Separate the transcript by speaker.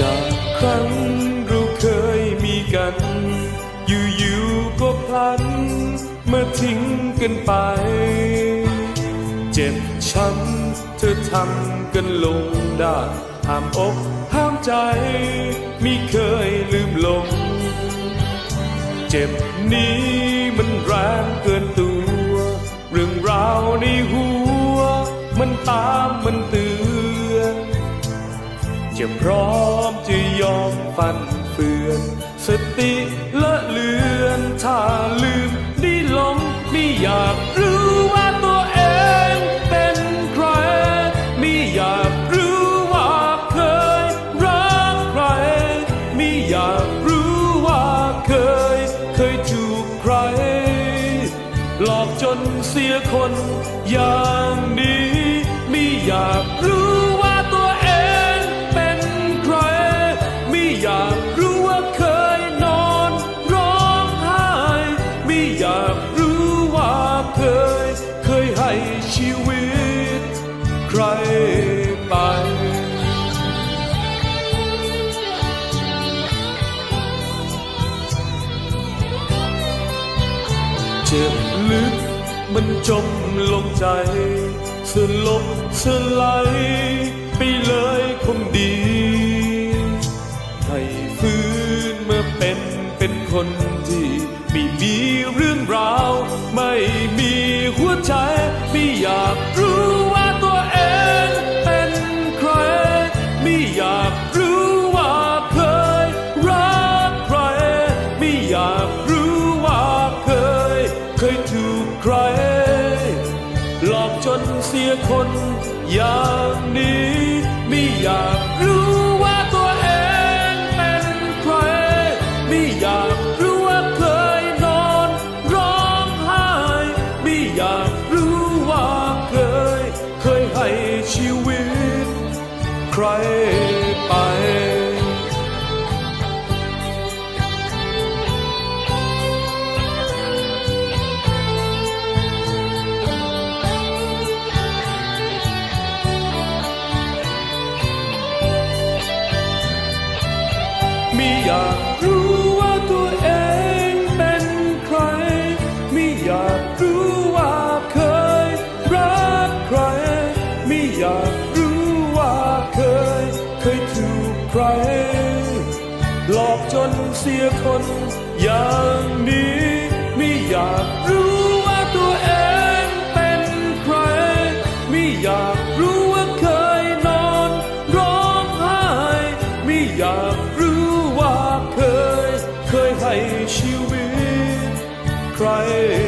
Speaker 1: จากครั้งเราเคยมีกัน อยู่ๆก็พลันมาทิ้งกันไป เจ็บช้ำเธอทำกันลงได้ห้ามอกห้ามใจมิเคยลืมลง เจ็บนี้มันแรงเกินตัว เรื่องราวในหัว มันตามมันเตือนจะพร้อม อมฟันเฟือนสติละเลือนถ้าลืมได้ลงไม่อยากรู้ว่าตัวเองเป็นใครไม่อยากรู้ว่าเคยรักใครไม่อยากรู้ว่าเคย เคยถูกใคร หลอกจนเสียคนอยาง ชีวิต ใครไป เจ็บลึกมันจมลงใจสลบสลายไปเลยคงดี ให้ฟื้นเมื่อเป็นเป็นคนที่ ไม่มีเรื่องราว ไม่มีหัวใจ จนเสียคนอย่างนี้ไม่อยากรู้ ไม่อยากรู้ว่าตัวเองเป็นใคร ไม่อยากรู้ว่าเคยรักใคร ไม่อยากรู้ว่าเคย เคยถูกใคร หลอกจนเสียคนอย่างนี้ ไม่อยากรู้ว่าตัวเองเป็นใคร ไม่อยากรู้ว่าเคยนอนร้องไห้ ไม่อยากรู้ Right.